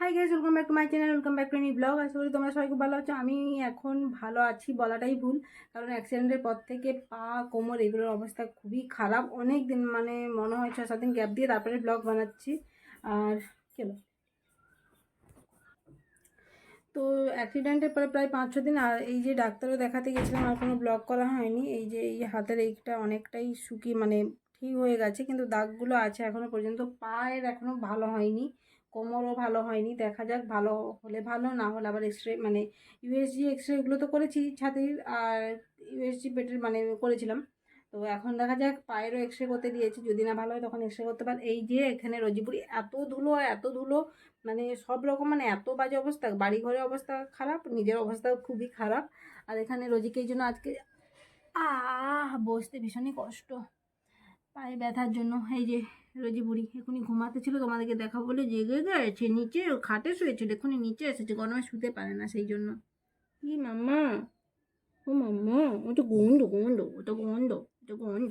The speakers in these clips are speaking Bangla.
Hi guys welcome back to my channel welcome back to Annie blog আশা করি তোমরা সবাই খুব ভালো আছো। আমি এখন ভালো আছি বলাটাই ভুল, কারণ অ্যাক্সিডেন্টের পর থেকে পা, কোমর এগুলোর অবস্থা খুবই খারাপ। অনেক দিন মানে মনে হয় ছ সাত দিন গ্যাপ দিয়ে তারপরে ব্লগ বানাচ্ছি। আর কেন তো অ্যাক্সিডেন্টের পরে প্রায় পাঁচ দিন আর এই যে ডাক্তারও দেখাতে গেছিলাম, আর কোনো ব্লগ করা হয়নি। এই যে এই হাতের এইটা অনেকটাই শুকিয়ে মানে ঠিক হয়ে গেছে, কিন্তু দাগগুলো আছে এখনও পর্যন্ত। পায়ের এখনও ভালো হয়নি। কোমরও ভালো হয়নি, দেখা যাক ভালো হলে ভালো, না হলে আবার এক্স রে মানে ইউএসজি এক্স রে এগুলো তো করেছি ছাতির, আর ইউএসজি পেটের মানে করেছিলাম। তো এখন দেখা যাক, পায়েরও এক্স রে করতে দিয়েছি, যদি না ভালো হয় তখন এক্স রে করতে পার। এই যে এখানে রজিপুরি এত ধুলো এত ধুলো মানে সব রকম মানে এত বাজে অবস্থা বাড়ি ঘরের অবস্থা খারাপ, নিজের অবস্থাও খুবই খারাপ। আর এখানে রোজিকে জন্য আজকে, আহ, বসতে ভীষণই কষ্ট, পায়ে ব্যথার জন্য, এই যে রোজি বুড়ি এখনই ঘুমাতে ছিল, তোমাদেরকে দেখা বলে জেগে গেছে, নিচে খাটে শুয়েছিল, এখনই নিচে এসেছে গরমে শুতে পারে না সেই জন্য। কি মাম্মা, ও মাম্মা ওটা গন্ড গন্ড ওটা গন্ড ওটা গন্ড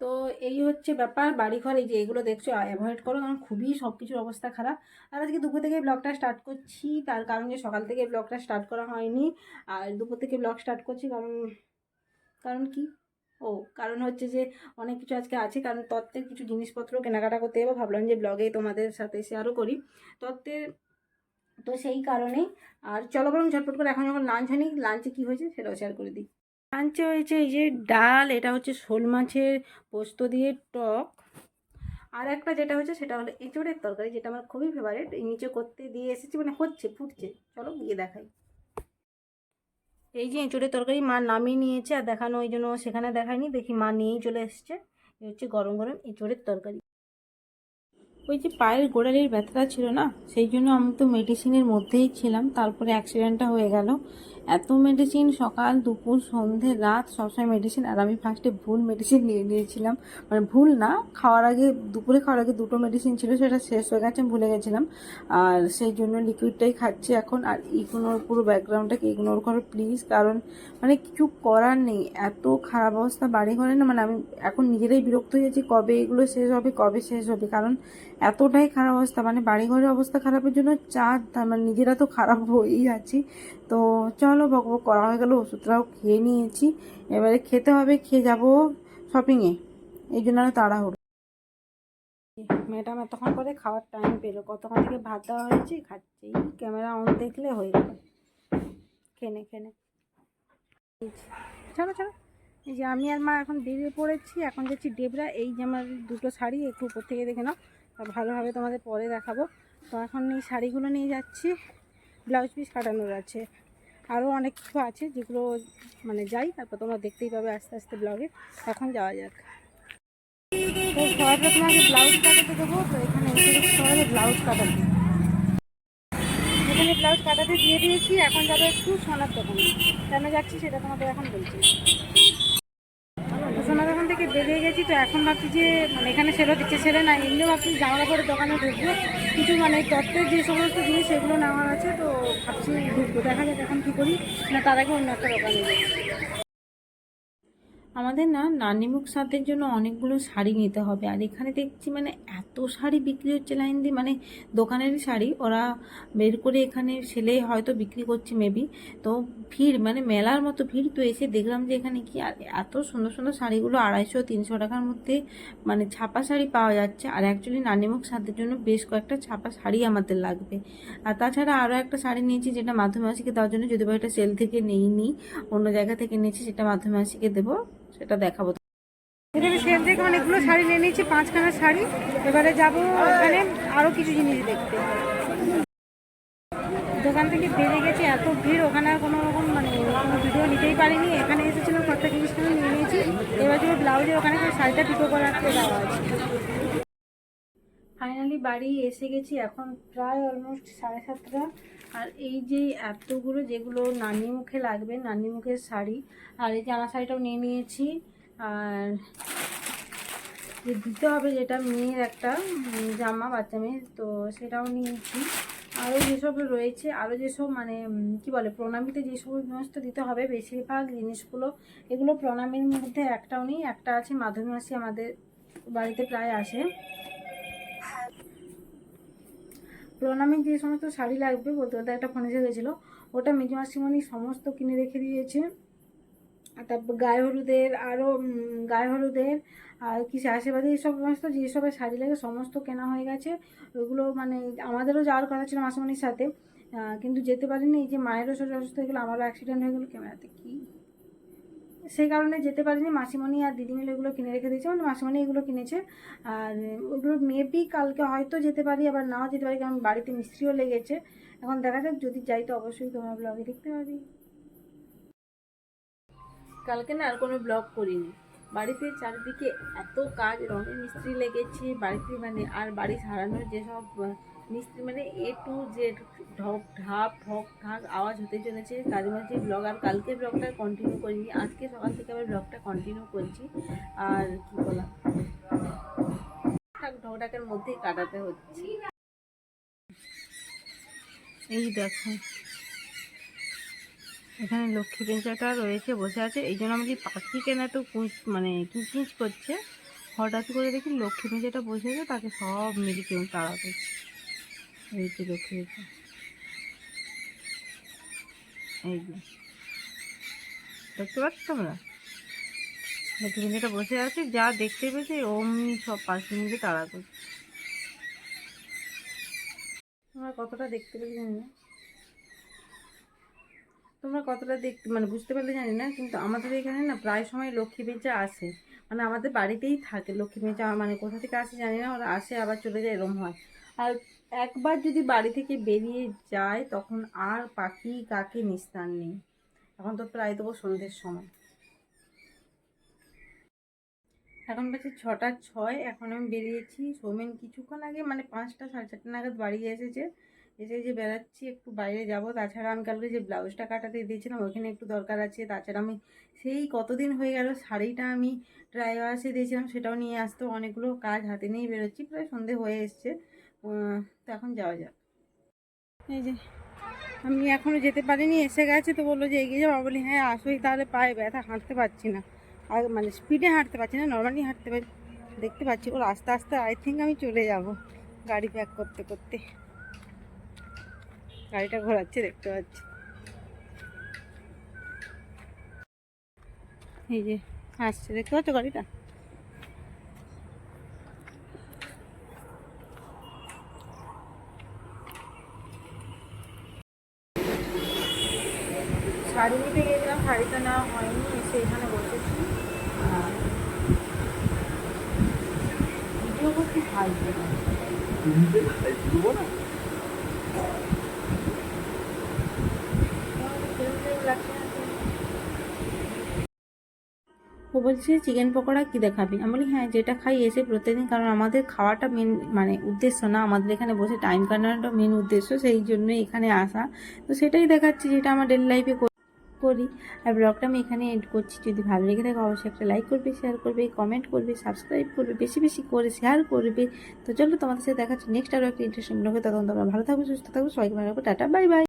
তো এই হচ্ছে ব্যাপার বাড়ি ঘর এই যে এগুলো দেখছ অ্যাভয়েড করো, কারণ খুবই সব কিছুর অবস্থা খারাপ। আর আজকে দুপুর থেকে ব্লগটা স্টার্ট করছি, তার কারণ যে সকাল থেকে ব্লগটা স্টার্ট করা হয়নি, আর দুপুর থেকে ব্লগ স্টার্ট করছি, কারণ কারণ কি? ও, কারণ হচ্ছে যে অনেক কিছু আজকে আছে, কারণ তত্ত্বের কিছু জিনিসপত্র কেনাকাটা করতে যাব। ভাবলাম যে ব্লগে তোমাদের সাথে শেয়ারও করি। তত্ত্বের তো সেই কারণেই আর চলো বরং ঝটপট করে এখন যখন লাঞ্চ হয়নি লাঞ্চে কী হয়েছে সেটাও শেয়ার করে দিই। লাঞ্চে হয়েছে এই যে ডাল, এটা হচ্ছে শোল মাছের পোস্ত দিয়ে টক। আর একটা যেটা হচ্ছে সেটা হলো এঁচড়ের তরকারি, যেটা আমার খুবই ফেভারিট নিচে করতে দিয়ে এসেছি মানে হচ্ছে, ফুটছে। চলো গিয়ে দেখাই। এই যে এঁচড়ের তরকারি মা নামিয়ে নিয়েছে আর দেখানো ওই জন্য সেখানে দেখায়নি, দেখি মা নিয়েই চলে এসছে। এই হচ্ছে গরম গরম এঁচোড়ের তরকারি। ওই যে পায়ের গোড়ালির ব্যথাটা ছিল না, সেই জন্য আমি তো মেডিসিনের মধ্যেই ছিলাম, তারপরে অ্যাক্সিডেন্টটা হয়ে গেল। এত মেডিসিন সকাল, দুপুর, সন্ধে, রাত সবসময় মেডিসিন আর আমি ফার্স্টে ভুল মেডিসিন নিয়ে নিয়েছিলাম। মানে ভুল না, খাওয়ার আগে, দুপুরে খাওয়ার আগে দুটো মেডিসিন ছিল, সেটা শেষ হয়ে গেছে ভুলে গেছিলাম। আর সেই জন্য লিকুইডটাই খাচ্ছি এখন। আর ইগনোর পুরো ব্যাকগ্রাউন্ডটাকে ইগনোর করো প্লিজ কারণ মানে কিছু করার নেই। এত খারাপ অবস্থা বাড়ি ঘরে না মানে আমি এখন নিজেরাই বিরক্ত হয়ে যাচ্ছি কবে এগুলো শেষ হবে, কবে শেষ হবে? কারণ এতটাই খারাপ অবস্থা মানে বাড়ি ঘরের অবস্থা খারাপের জন্য চার মানে নিজেরা তো খারাপ হয়েই আছি। তো চলো বক বক, করা হয়ে গেল, ওষুধটাও খেয়ে নিয়েছি। এবারে খেতে হবে, খেয়ে যাব শপিংয়ে এই জন্য আরও তাড়াহুড়ো। ম্যাডাম এতক্ষণ পরে খাওয়ার টাইম পেল। কতক্ষণ থেকে ভাত দেওয়া হয়েছে? খাচ্ছি। ক্যামেরা অন দেখলে হয়ে গেল। খেনে খেনে চলো চলো। এই যে আমি আর মা এখন বেরিয়ে পড়েছি। এখন যাচ্ছি ডেবরা। এই যে আমার দুটো শাড়ি, একটু উপর থেকে দেখে নাও। ভালোভাবে তোমাদের পরে দেখাবো। তো এখন এই শাড়িগুলো নিয়ে যাচ্ছি। ব্লাউজ পিস কাটানোর আছে। আরও অনেক কিছু আছে যেগুলো মানে যাই, তারপর তোমরা দেখতেই পাবে আস্তে আস্তে ব্লগে। এখন যাওয়া যাক। তো আগে ব্লাউজ কাটাতে দেবো, তো এখানে ব্লাউজ কাটাতে ব্লাউজ কাটাতে দিয়ে দিয়েছি, এখন যাবে একটু সোনার দোকানে। কেন যাচ্ছি সেটা তোমাদের এখন বলছি থেকে বেরিয়ে গেছি, তো এখন ভাবছি যে মানে এখানে সেলো দিচ্ছে ছেলে না, এমনিও ভাবছি জামা কাপড়ের দোকানে ঢুকবো। কিছু মানে তত্ত্বের যে সমস্ত জিনিস, সেগুলো নেওয়ার আছে, তো ভাবছি ঢুকবো। দেখা যাক এখন কী করি, না তার আগে অন্য একটা দোকানে যাই। আমাদের না নানিমুখ সাথের জন্য অনেকগুলো শাড়ি নিতে হবে। আর এখানে দেখছি মানে এত শাড়ি বিক্রি হচ্ছে লাইন দিয়ে মানে দোকানেরই শাড়ি। ওরা বের করে এখানে সেলে হয়তো বিক্রি করছে মেবি তো ভিড় মানে মেলার মতো ভিড়। তো এসে দেখলাম যে এখানে কি আর এত সুন্দর সুন্দর শাড়িগুলো আড়াইশো, তিনশো টাকার মধ্যে মানে ছাপা শাড়ি পাওয়া যাচ্ছে। আর অ্যাকচুয়ালি নানিমুখ সাথের জন্য বেশ কয়েকটা ছাপা শাড়ি আমাদের লাগবে। আর তাছাড়া আরও একটা শাড়ি নিয়েছি যেটা মাধ্যমিক মাসিকে দেওয়ার জন্য। যদি বা এটা সেল থেকে নেইনি, অন্য জায়গা থেকে নিয়েছি, সেটা মাধ্যমিক মাসিকে দেবো। সেটা দেখাবো। সেল থেকে অনেকগুলো শাড়ি নিয়ে নিয়েছি, পাঁচখানা শাড়ি। এবারে যাব ওখানে আরও কিছু জিনিস দেখতে। দোকান থেকে বেরিয়ে গেছি, এত ভিড়, ওখানে আর কোনো রকম মানে কোনো ভিডিও নিতেই পারিনি। এখানে এসেছিলাম, কয়েকটা জিনিস কিনে নিয়ে নিয়েছি। এবার যে ব্লাউজের ওখানে শাড়িটা পিকো করাতে দেওয়া আছে। ফাইনালি বাড়ি এসে গেছি, এখন প্রায় অলমোস্ট সাড়ে সাতটা। আর এই যে এতগুলো যেগুলো নানি মুখে লাগবে, নানি মুখের শাড়ি, আর এই জামা শাড়িটাও নিয়ে নিয়েছি। আর যে দিতে হবে যেটা মেয়ের একটা জামা, বাচ্চা মেয়ে তো সেটাও নিয়েছি আরও যেসব রয়েছে, আরও যেসব মানে কি বলে, প্রণামীতে যে সমস্ত দিতে হবে, বেশিরভাগ জিনিসগুলো, এগুলো প্রণামীর মধ্যে একটাও নেই, একটা আছে মাধবী মাসি আমাদের বাড়িতে প্রায় আসে। প্রণামী যে সমস্ত শাড়ি লাগবে বলতে বলতে একটা ফোন এসে গেছিল ওটা মেজো মাসিমণি সমস্ত কিনে রেখে দিয়েছে। তারপর গায়ে হলুদের আরও গায়ে হলুদের, আর কি আশেপাশে এই সমস্ত যেসবের শাড়ি লাগে সমস্ত কেনা হয়ে গেছে। ওইগুলো মানে আমাদেরও যাওয়ার কথা ছিল মাসিমণির সাথে। কিন্তু যেতে পারিনি, এই যে মায়েরও শরীর অসুস্থ হয়ে গেলো আমারও অ্যাক্সিডেন্ট হয়ে গেলো ক্যামেরাতে। কি সেই কারণে যেতে পারিনি। মাসিমণি আর দিদি মিলে এগুলো কিনে রেখে দিয়েছে। মানে মাসিমণি এগুলো কিনেছে। আর ওগুলো মেবি কালকে হয়তো যেতে পারি, আবার নাও যেতে পারি, কারণ বাড়িতে মিস্ত্রিও লেগেছে। এখন দেখা যাক, যদি যাই তো অবশ্যই তোমার ব্লগে দেখতে পাবি। কালকে না আর কোনো ব্লগ করিনি। বাড়িতে চারিদিকে এত কাজ, রঙের মিস্ত্রি লেগেছে, বাড়িতে মানে আর বাড়ি সারানোর যেসব মিস্ত্রি মানে এ টু জেড ঢক, ঢাপ, ঢক, ঢাক, আওয়াজ হতে চলেছে। তার মাঝে ব্লগ আর কালকে ব্লগটা কন্টিনিউ করিনি আজকে সকাল থেকে আবার ব্লগটা কন্টিনিউ করছি। আর কি বলা? ঢাক, ঢক, ঢাকের মধ্যেই কাটাতে হচ্ছে। এই দেখো। এখানে লক্ষ্মী পেঁচাটা রয়েছে, বসে আছে। এই জন্য আমাকে পাখি কেনা তো কুঁচ- মানে কিচমিচ করছে। হঠাৎ করে দেখি লক্ষ্মী পেঁচাটা বসে আছে, তাকে সব মিলে কেউ তাড়া করছে। এই লক্ষ্মী পেঁচা এই যে। দেখতে পাচ্ছ তোমরা? লক্ষ্মী পেঁচাটা বসে আছে, যা দেখতে পেয়েছে, অমনি সব পাখি মিলে তাড়া করছে। তোমরা কতটা দেখতে পেলে জানি না। তোমরা কতটা দেখতে মানে বুঝতে পারলে জানি না, কিন্তু আমাদের এখানে না প্রায় সময় লক্ষ্মী পেঁচা আসে। মানে আমাদের বাড়িতেই থাকে লক্ষ্মী পেঁচা মানে কোথা থেকে আসে জানি না, ওরা আসে, আবার চলে যায়, এরম হয়। আর একবার যদি বাড়ি থেকে বেরিয়ে যায়, তখন আর পাখি কাকে নিস্তার নেই। এখন তো প্রায় দেবো সন্ধ্যের সময়। এখন বাজে ছটা ছয়, এখন আমি বেরিয়েছি। সৌমেন কিছুক্ষণ আগে মানে পাঁচটা, সাড়ে চারটে নাগাদ বাড়ি এসেছে। এসে যে বেড়াচ্ছি, একটু বাইরে যাব। তাছাড়া আমি কালকে যে ব্লাউজটা কাটাতে দিয়েছিলাম, ওইখানে একটু দরকার আছে। তাছাড়া আমি সেই কতদিন হয়ে গেল, শাড়িটা আমি ড্রাই দিয়েছিলাম, সেটাও নিয়ে আসতে অনেকগুলো কাজ হাতে নিয়ে বেরোচ্ছি। প্রায় সন্ধে হয়ে এসছে। তো এখন যাওয়া যাক। এই যে, আমি এখনও যেতে পারিনি, এসে গেছে তো বলল যে এগিয়ে যাব বলি হ্যাঁ আসোই তাহলে, পায়ে ব্যথা, হাঁটতে পারছি না। আর মানে স্পিডে হাঁটতে পারছি না নর্মালি হাঁটতে পারি, দেখতে পাচ্ছি। ওর আস্তে আস্তে আই থিঙ্ক আমি চলে যাব গাড়ি প্যাক করতে করতে। গাড়িটা ঘোরাচ্ছে, দেখতে পাচ্ছি। এই যে, আসছে, দেখতে পাচ্ছ গাড়িটা? শাড়ি নিতে শাড়িটা নেওয়া হয়নি এসে এখানে বসেছি। ভিডিও করতে ফালতু ও বলছে চিকেন পকোড়া কী দেখাবি? আমি বলি হ্যাঁ যেটা খাই এসে প্রতিদিন কারণ আমাদের খাওয়াটা মেন মানে উদ্দেশ্য না। আমাদের এখানে বসে টাইম কাটানোটা মেন উদ্দেশ্য সেই জন্যই এখানে আসা। তো সেটাই দেখাচ্ছি যেটা আমার ডেলি লাইফে করি। আর ব্লগটা আমি এখানে এড করছি। যদি ভালো লেগে থাকে, অবশ্যই একটা লাইক করবে শেয়ার করবে কমেন্ট করবে সাবস্ক্রাইব করবে, বেশি বেশি করে শেয়ার করবে। তো চলো তোমাদের সাথে দেখাচ্ছি নেক্সট আরও একটা ইন্টারেস্টিং ব্লগে তখন তোমরা ভালো থাকবে, সুস্থ থাকবে, সবাইকে ভালো টাটা বাই বাই